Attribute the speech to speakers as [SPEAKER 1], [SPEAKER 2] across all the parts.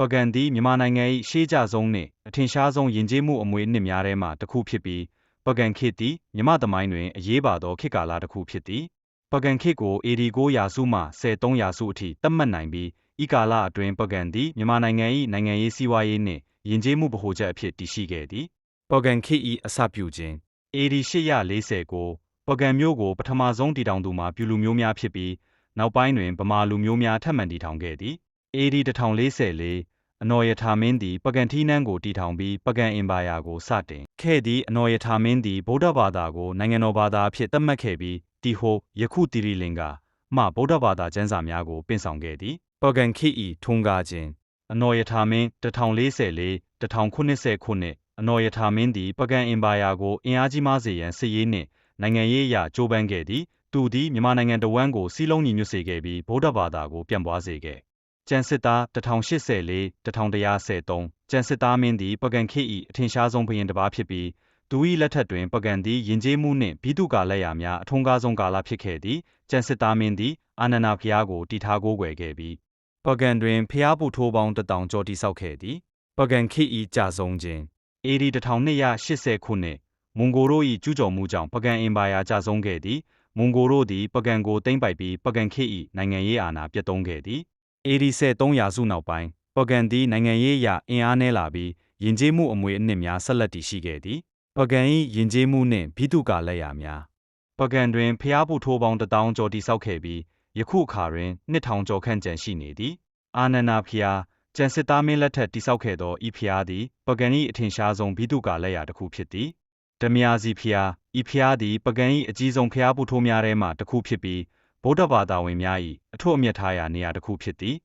[SPEAKER 1] ပကံသည်မြန်မာနိုင်ငံ၏ရှေးကြဆုံးနှင့်အထင်ရှားဆုံးယဉ်ကျေးမှုအမွေအနှစ်များထဲမှတစ်ခုဖြစ်ပြီးပကံခေတ်သည်မြမသမိုင်းတွင်အရေးပါသောခေတ်ကာလတစ်ခုဖြစ်သည်ပကံခေတ်ကို AD 9ရာစုမှ13ရာစုအထိသတ်မှတ်နိုင်ပြီးဤကာလအတွင်းပကံသည်မြန်မာနိုင်ငံ၏နိုင်ငံရေးစီးပွားရေးနှင့်ယဉ်ကျေးမှုဗဟိုချက်အဖြစ်တည်ရှိခဲ့သည်ပကံခေတ်၏အစပြုခြင်း AD 840ကိုပကံမျိုးကိုပထမဆုံးတည်ထောင်သူမှာပြူလူမျိုးများဖြစ်ပြီးနောက်ပိုင်းတွင်ဗမာလူမျိုးများထပ်မံတည်ထောင်ခဲ့သည် AD 1044အနော်ရထာမင်းသည် ပကံထီးနန်းကိုတည်ထောင်ပြီးပကံအင်ပါယာကိုစတင်ခဲ့သည့်အနော်ရထာမင်းသည်ဗုဒ္ဓဘာသာကိုနိုင်ငံတော်ဘာသာအဖြစ်သတ်မှတ်ခဲ့ပြီးတီဟိုယခုတီရီလင်္ကာမှဗုဒ္ဓဘာသာကျမ်းစာများကိုပင့်ဆောင်ခဲ့သည်ပကံခိဤထုံးကားခြင်းအနော်ရထာမင်း1044 1090ခုနှစ်အနော်ရထာမင်းသည်ပကံအင်ပါယာကိုအင်အားကြီးမားစေရန်စစ်ရေးနှင့်နိုင်ငံရေးအရာကြိုးပမ်းခဲ့သည်သူသည်မြန်မာနိုင်ငံတဝန်းကိုစီးလုံးညီညွတ်စေခဲ့ပြီးဗုဒ္ဓဘာသာကိုပြန့်ပွားစေခဲ့ ကျန်စစ်သား1084 1113ကျန်စစ်သားမင်းသည်ပကံခေ၏အထင်ရှားဆုံးဘုရင်တစ်ပါးဖြစ်ပြီးသူ၏လက်ထက်တွင်ပကံသည်ယဉ်ကျေးမှုနှင့်ဘိတုကာလက်ရာများအထုံးကားဆုံးကာလဖြစ်ခဲ့သည်ကျန်စစ်သားမင်းသည်အာနန္ဒာဖျားကိုတည်ထားကိုးကွယ်ခဲ့ပြီးပကံတွင်ဖျားပူထိုးပေါင်းတထောင်ကျော်တိဆောက်ခဲ့သည်ပကံခေ၏ကြာဆုံးခြင်း AD 1280ခုနှစ်မွန်ဂိုတို့၏ကျူးကျော်မှုကြောင့်ပကံအင်ပါယာကျဆုံးခဲ့သည်မွန်ဂိုတို့သည်ပကံကိုသိမ်းပိုက်ပြီးပကံခေ၏နိုင်ငံရေးအာဏာပြတ်သုံးခဲ့သည် AD 13ရာစုနောက်ပိုင်းပကံသည်နိုင်ငံရေးအရအင်အားနည်းလာပြီးယဉ်ကျေးမှုအမွေအနှစ်များဆက်လက်တည်ရှိခဲ့သည်ပကံ၏ယဉ်ကျေးမှုနှင့်ဘိတုကာလက်ရာများပကံတွင်ဖျားပူထိုးပေါင်းတထောင်ကျော်တိဆောက်ခဲ့ပြီးယခုအခါတွင်နှစ်ထောင်ကျော်ခန့်ကျန်ရှိနေသည်အာနန္ဒာဖျားကျန်စစ်သားမင်းလက်ထက်တိဆောက်ခဲ့သောဤဖျားသည်ပကံ၏အထင်ရှားဆုံးဘိတုကာလက်ရာတစ်ခုဖြစ်သည်ဓမြာစီဖျားဤဖျားသည်ပကံ၏အကြီးဆုံးဖျားပူထိုးများထဲမှတစ်ခုဖြစ်ပြီး ဗုဒ္ဓဘာသာဝင်များ၏အထွတ်အမြတ်ထားရာနေရာတစ်ခုဖြစ်သည်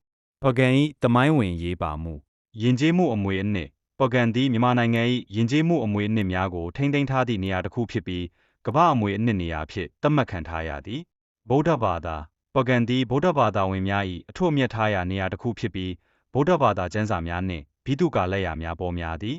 [SPEAKER 1] ပကံ၏တမိုင်းဝင်ရေးပါမှုယဉ်ကျေးမှုအမွေအနှစ်ပကံသည်မြန်မာနိုင်ငံ၏ယဉ်ကျေးမှုအမွေအနှစ်များကိုထိန်းသိမ်းထားသည့်နေရာတစ်ခုဖြစ်ပြီးကမ္ဘာအမွေအနှစ်နေရာဖြင့်သတ်မှတ်ခံထားရသည်ဗုဒ္ဓဘာသာပကံသည်ဗုဒ္ဓဘာသာဝင်များ၏အထွတ်အမြတ်ထားရာနေရာတစ်ခုဖြစ်ပြီးဗုဒ္ဓဘာသာကျမ်းစာများနှင့်ဘိတုကာလက်ရာများပေါ်များသည်